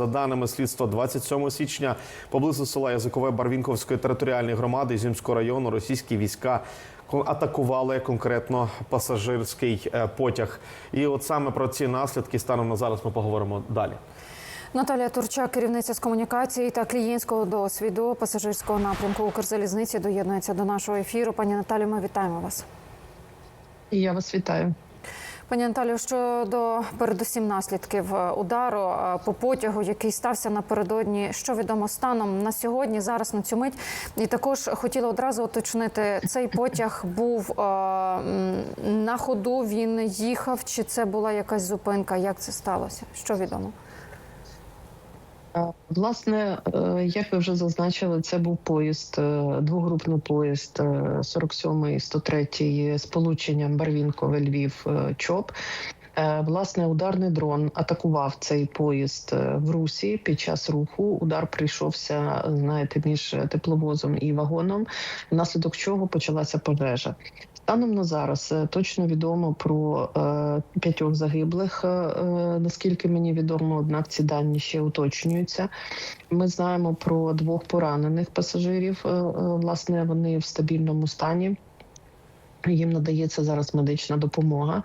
За даними слідства, 27 січня поблизу села Язикове Барвінковської територіальної громади Ізюмського району російські війська атакували конкретно пасажирський е, потяг. І от саме про ці наслідки станом на зараз ми поговоримо далі. Наталія Турчак, керівниця з комунікації та клієнтського досвіду пасажирського напрямку Укрзалізниці, доєднується до нашого ефіру. Пані Наталі, ми вітаємо вас. І я вас вітаю. Пані Анталію, щодо передусім наслідків е, удару е, по потягу, який стався напередодні, що відомо станом на сьогодні, зараз на цю мить. І також хотіла одразу уточнити, цей потяг був е, на ходу. Він їхав, чи це була якась зупинка? Як це сталося? Що відомо? Власне, е, як ви вже зазначили, це був поїзд, е, двогрупний поїзд е, 47 103 з полученням Барвінкове Львів е, ЧОП. Власне, ударний дрон атакував цей поїзд в Русі під час руху. Удар прийшовся, знаєте, між тепловозом і вагоном, внаслідок чого почалася пожежа. Станом на зараз е, точно відомо про е, п'ятьох загиблих. е, е, Наскільки мені відомо, однак ці дані ще уточнюються. Ми знаємо про двох поранених пасажирів. е, е, Власне, вони в стабільному стані. Їм надається зараз медична допомога.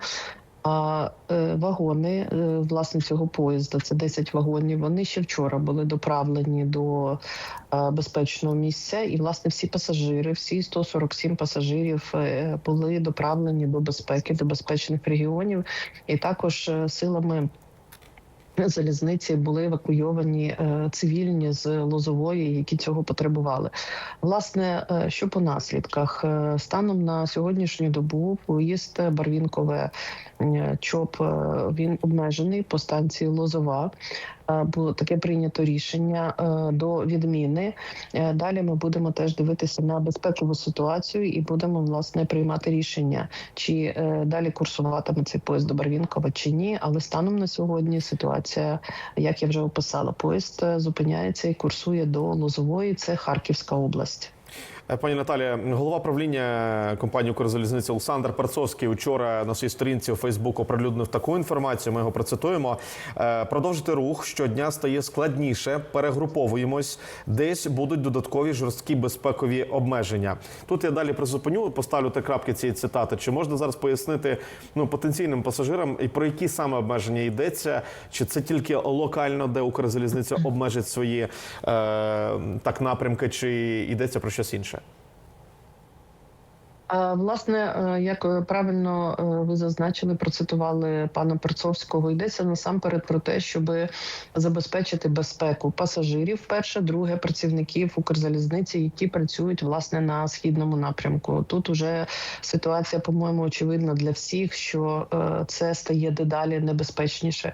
А е, вагони е, власне цього поїзда, це 10 вагонів. Вони ще вчора були доправлені до е, безпечного місця, і власне всі пасажири, всі 147 пасажирів були доправлені до безпеки, до безпечних регіонів, і також силами. Залізниці були евакуйовані е, цивільні з Лозової, які цього потребували. Власне, е, що по наслідках Е, станом на сьогоднішню добу поїзд Барвінкове ЧОП він обмежений по станції Лозова. Е, Було таке прийнято рішення е, до відміни. Е, Далі ми будемо теж дивитися на безпекову ситуацію і будемо власне приймати рішення, чи далі курсуватиме цей поїзд до Барвінкова чи ні. Але станом на сьогодні ситуація, як я вже описала, поїзд зупиняється і курсує до Лозової. Це Харківська область. Е, Пані Наталія, голова правління компанії «Укрзалізниця» Олександр Перцовський вчора на своїй сторінці у Фейсбук оприлюднив таку інформацію. Ми його процитуємо. Е, Продовжити рух щодня стає складніше. Перегруповуємось. Десь будуть додаткові жорсткі безпекові обмеження. Тут я далі призупиню, поставлю три крапки цієї цитати. Чи можна зараз пояснити ну потенційним пасажирам і про які саме обмеження йдеться? Чи це тільки локально, де Укрзалізниця обмежить свої е, так напрямки, чи йдеться про щось інше? Власне, е, як е, правильно е, ви зазначили, процитували пана Перцовського, йдеться насамперед про те, щоб забезпечити безпеку пасажирів. Перше, друге працівників Укрзалізниці, які працюють власне на східному напрямку. Тут уже ситуація, по-моєму, очевидна для всіх, що це стає дедалі небезпечніше.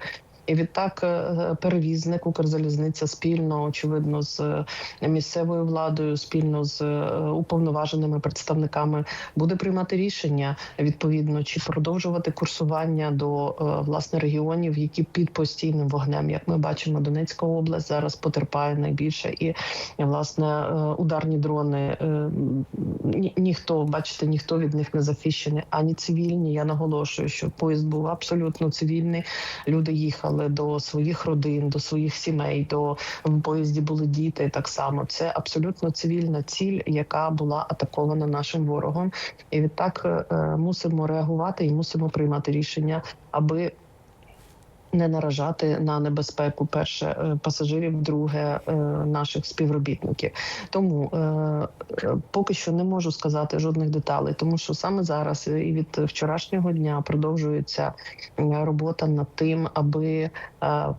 І відтак е, перевізник Укрзалізниця спільно, очевидно, з е, місцевою владою, спільно з е, уповноваженими представниками буде приймати рішення відповідно, чи продовжувати курсування до власне регіонів, які під постійним вогнем, як ми бачимо, Донецька область зараз потерпає найбільше, і власне ударні дрони ні, ніхто, бачите, ніхто від них не захищений, ані цивільні. Я наголошую, що поїзд був абсолютно цивільний. Люди їхали до своїх родин, до своїх сімей. До в поїзді були діти. Так само це абсолютно цивільна ціль, яка була атакована нашим ворогом. І відтак е, мусимо реагувати і мусимо приймати рішення, аби. Не наражати на небезпеку перше е, пасажирів, друге е, наших співробітників. Тому е, поки що не можу сказати жодних деталей, тому що саме зараз і від вчорашнього дня продовжується робота над тим, аби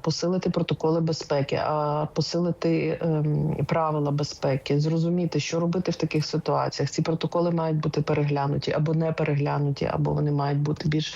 посилити протоколи безпеки, а посилити ем, правила безпеки, зрозуміти, що робити в таких ситуаціях. Ці протоколи мають бути переглянуті або не переглянуті, або вони мають бути більш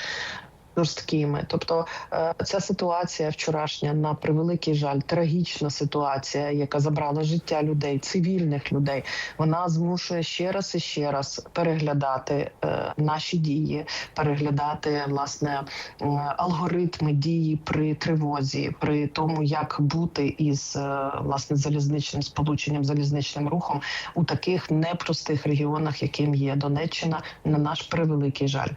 жорсткими. Тобто е, ця ситуація вчорашня на превеликий жаль, трагічна ситуація, яка забрала життя людей, цивільних людей. Вона змушує ще раз і ще раз переглядати е, наші дії, переглядати власне е, алгоритми дії при тривозі, при тому, як бути із власне залізничним сполученням, залізничним рухом у таких непростих регіонах, яким є Донеччина, на наш превеликий жаль.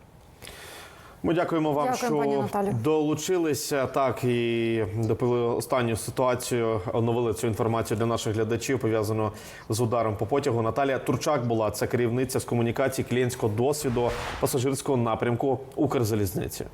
Ми дякуємо вам, Дякуємо, що долучилися так і допили останню ситуацію. Оновили цю інформацію для наших глядачів, пов'язану з ударом по потягу. Наталія Турчак була це керівниця з комунікації клієнтського досвіду пасажирського напрямку Укрзалізниці.